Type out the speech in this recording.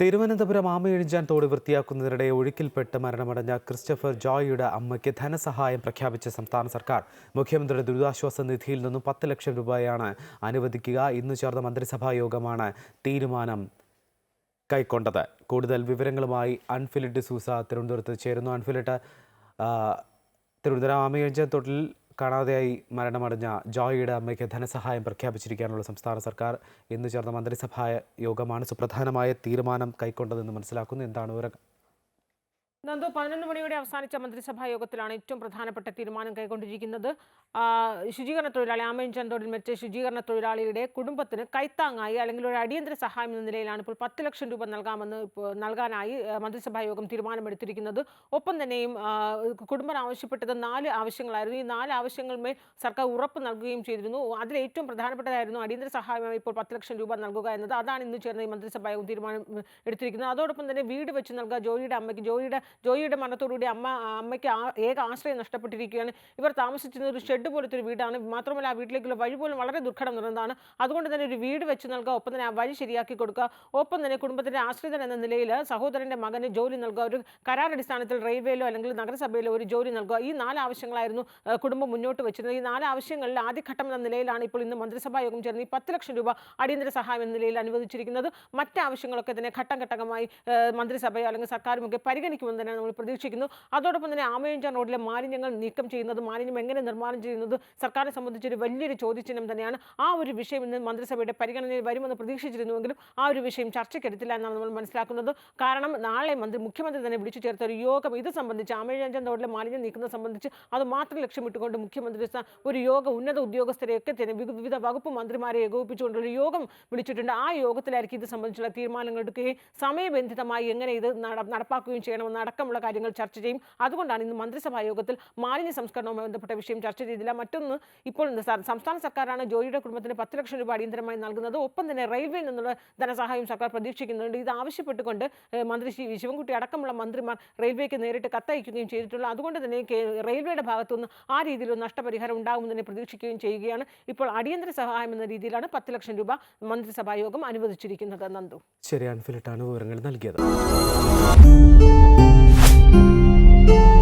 തിരുവനന്തപുരം ആമയിഴിഞ്ചാൻ തോട് വൃത്തിയാക്കുന്നതിനിടെ ഒഴുക്കിൽപ്പെട്ട് മരണമടഞ്ഞ ക്രിസ്റ്റഫർ ജോയിയുടെ അമ്മയ്ക്ക് ധനസഹായം പ്രഖ്യാപിച്ച സംസ്ഥാന സർക്കാർ. മുഖ്യമന്ത്രിയുടെ ദുരിതാശ്വാസ നിധിയിൽ നിന്നും പത്ത് ലക്ഷം രൂപയാണ് അനുവദിക്കുക. ഇന്ന് ചേർന്ന മന്ത്രിസഭാ യോഗമാണ് തീരുമാനം കൈക്കൊണ്ടത്. കൂടുതൽ വിവരങ്ങളുമായി അൺഫിലിറ്റ് സൂസ തിരുവനന്തപുരത്ത് ചേരുന്നു. അൺഫിലിറ്റ് തിരുവനന്തപുരം ആമയിഴിഞ്ചാൻ തോട്ടിൽ കാണാതെയായി മരണമടഞ്ഞ ജോയിയുടെ അമ്മയ്ക്ക് ധനസഹായം പ്രഖ്യാപിച്ചിരിക്കാനുള്ള സംസ്ഥാന സർക്കാർ ഇന്ന് ചേർന്ന മന്ത്രിസഭാ യോഗമാണ് സുപ്രധാനമായ തീരുമാനം കൈക്കൊണ്ടതെന്ന് മനസ്സിലാക്കുന്നു. എന്താണ് വിവരം? നന്ദു പതിനൊന്ന് മണിയോടെ അവസാനിച്ച മന്ത്രിസഭാ യോഗത്തിലാണ് ഏറ്റവും പ്രധാനപ്പെട്ട തീരുമാനം കൈക്കൊണ്ടിരിക്കുന്നത്. ശുചീകരണ തൊഴിലാളി ആമയൻ ചന്തോടിൽ മെച്ച ശുചീകരണ തൊഴിലാളിയുടെ കുടുംബത്തിന് കൈത്താങ്ങായി അല്ലെങ്കിൽ ഒരു അടിയന്തര സഹായം എന്ന നിലയിലാണ് ഇപ്പോൾ പത്ത് ലക്ഷം രൂപ നൽകാമെന്ന് നൽകാനായി മന്ത്രിസഭാ യോഗം തീരുമാനമെടുത്തിരിക്കുന്നത്. ഒപ്പം തന്നെയും കുടുംബം ആവശ്യപ്പെട്ടത് നാല് ആവശ്യങ്ങളായിരുന്നു. ഈ നാല് ആവശ്യങ്ങളുമേൽ സർക്കാർ ഉറപ്പ് നൽകുകയും ചെയ്തിരുന്നു. അതിൽ ഏറ്റവും പ്രധാനപ്പെട്ടതായിരുന്നു അടിയന്തര സഹായമായി ഇപ്പോൾ പത്ത് ലക്ഷം രൂപ നൽകുക എന്നത്. അതാണ് ഇന്ന് ചേർന്ന ഈ മന്ത്രിസഭാ യോഗം തീരുമാനം എടുത്തിരിക്കുന്നത്. അതോടൊപ്പം തന്നെ വീട് വെച്ച് നൽകുക ജോലിയുടെ അമ്മയ്ക്ക് ജോയിയുടെ ജോയിയുടെ മരണത്തോടുകൂടി അമ്മ അമ്മയ്ക്ക് ഏക ആശ്രയം നഷ്ടപ്പെട്ടിരിക്കുകയാണ്. ഇവർ താമസിച്ചിരുന്ന ഒരു ഷെഡ് പോലത്തെ ഒരു വീടാണ്. മാത്രമല്ല ആ വീട്ടിലേക്കുള്ള വഴി പോലും വളരെ ദുർഘടം നിറഞ്ഞതാണ്. അതുകൊണ്ട് തന്നെ ഒരു വീട് വെച്ച് നൽകുക ഒപ്പം തന്നെ ആ വഴി ശരിയാക്കി കൊടുക്കുക. ഒപ്പം തന്നെ കുടുംബത്തിന്റെ ആശ്രിതൻ എന്ന നിലയിൽ സഹോദരന്റെ മകന് ജോലി നൽകുക. ഒരു കരാറടിസ്ഥാനത്തിൽ റെയിൽവേയിലോ അല്ലെങ്കിൽ നഗരസഭയിലോ ഒരു ജോലി നൽകുക. ഈ നാല് ആവശ്യങ്ങളായിരുന്നു കുടുംബം മുന്നോട്ട് വെച്ചിരുന്നത്. ഈ നാല് ആവശ്യങ്ങളിൽ ആദ്യഘട്ടം എന്ന നിലയിലാണ് ഇപ്പോൾ ഇന്ന് മന്ത്രിസഭാ യോഗം ചേർന്ന് ഈ പത്ത് ലക്ഷം രൂപ അടിയന്തര സഹായം എന്ന നിലയിൽ അനുവദിച്ചിരിക്കുന്നത്. മറ്റ് ആവശ്യങ്ങളൊക്കെ തന്നെ ഘട്ടം ഘട്ടമായി മന്ത്രിസഭയോ അല്ലെങ്കിൽ സർക്കാരുമൊക്കെ പരിഗണിക്കുമെന്ന് തന്നെ നമ്മൾ പ്രതീക്ഷിക്കുന്നു. അതോടൊപ്പം തന്നെ ആമയഞ്ചാൻ റോഡിലെ മാലിന്യങ്ങൾ നീക്കം ചെയ്യുന്നത് മാലിന്യം എങ്ങനെ നിർമ്മാണം ചെയ്യുന്നത് സർക്കാരിനെ സംബന്ധിച്ചൊരു വലിയൊരു ചോദ്യചിഹ്നം തന്നെയാണ്. ആ ഒരു വിഷയം ഇന്ന് മന്ത്രിസഭയുടെ പരിഗണനയിൽ വരുമെന്ന് പ്രതീക്ഷിച്ചിരുന്നുവെങ്കിലും ആ ഒരു വിഷയം ചർച്ചയ്ക്കെടുത്തില്ല എന്നാണ് നമ്മൾ മനസ്സിലാക്കുന്നത്. കാരണം നാളെ മന്ത്രി മുഖ്യമന്ത്രി തന്നെ വിളിച്ചു ചേർത്ത ഒരു യോഗം ഇത് സംബന്ധിച്ച് ആമയഞ്ചാൻ റോഡിലെ മാലിന്യം നീക്കുന്നത് സംബന്ധിച്ച് അത് മാത്രം ലക്ഷ്യമിട്ടുകൊണ്ട് മുഖ്യമന്ത്രി ഒരു യോഗം ഉന്നത ഉദ്യോഗസ്ഥരെയൊക്കെ തന്നെ വിവിധ വകുപ്പ് മന്ത്രിമാരെ ഏകോപിപ്പിച്ചുകൊണ്ടൊരു യോഗം വിളിച്ചിട്ടുണ്ട്. ആ യോഗത്തിലായിരിക്കും ഇത് സംബന്ധിച്ചുള്ള തീരുമാനങ്ങൾ എടുക്കുകയും സമയബന്ധിതമായി എങ്ങനെ ഇത് നട- നടപ്പാക്കുകയും ചെയ്യണമെന്ന് അടക്കമുള്ള കാര്യങ്ങൾ ചർച്ച ചെയ്യും. അതുകൊണ്ടാണ് ഇന്ന് മന്ത്രിസഭാ യോഗത്തിൽ മാലിന്യ സംസ്കരണവുമായി ബന്ധപ്പെട്ട വിഷയം ചർച്ച ചെയ്തില്ല. മറ്റൊന്ന് ഇപ്പോൾ സംസ്ഥാന സർക്കാരാണ് ജോയിയുടെ കുടുംബത്തിന് പത്ത് ലക്ഷം രൂപ അടിയന്തരമായി നൽകുന്നത്. ഒപ്പം തന്നെ റെയിൽവേയിൽ നിന്നുള്ള ധനസഹായം സർക്കാർ പ്രതീക്ഷിക്കുന്നുണ്ട്. ഇത് ആവശ്യപ്പെട്ടുകൊണ്ട് മന്ത്രി ശിവൻകുട്ടി അടക്കമുള്ള മന്ത്രിമാർ റെയിൽവേക്ക് നേരിട്ട് കത്തയക്കുകയും ചെയ്തിട്ടുള്ളത് അതുകൊണ്ട് തന്നെ റെയിൽവേയുടെ ഭാഗത്തുനിന്ന് ആ രീതിയിലൊരു നഷ്ടപരിഹാരം ഉണ്ടാകുമെന്ന് പ്രതീക്ഷിക്കുകയും ചെയ്യുകയാണ്. ഇപ്പോൾ അടിയന്തര സഹായം എന്ന രീതിയിലാണ് പത്ത് ലക്ഷം രൂപ മന്ത്രിസഭാ യോഗം അനുവദിച്ചിരിക്കുന്നത്. നന്ദു. ശരി അൺഫിലിറ്റാണ് വിവരങ്ങൾ നൽകിയത്. thank you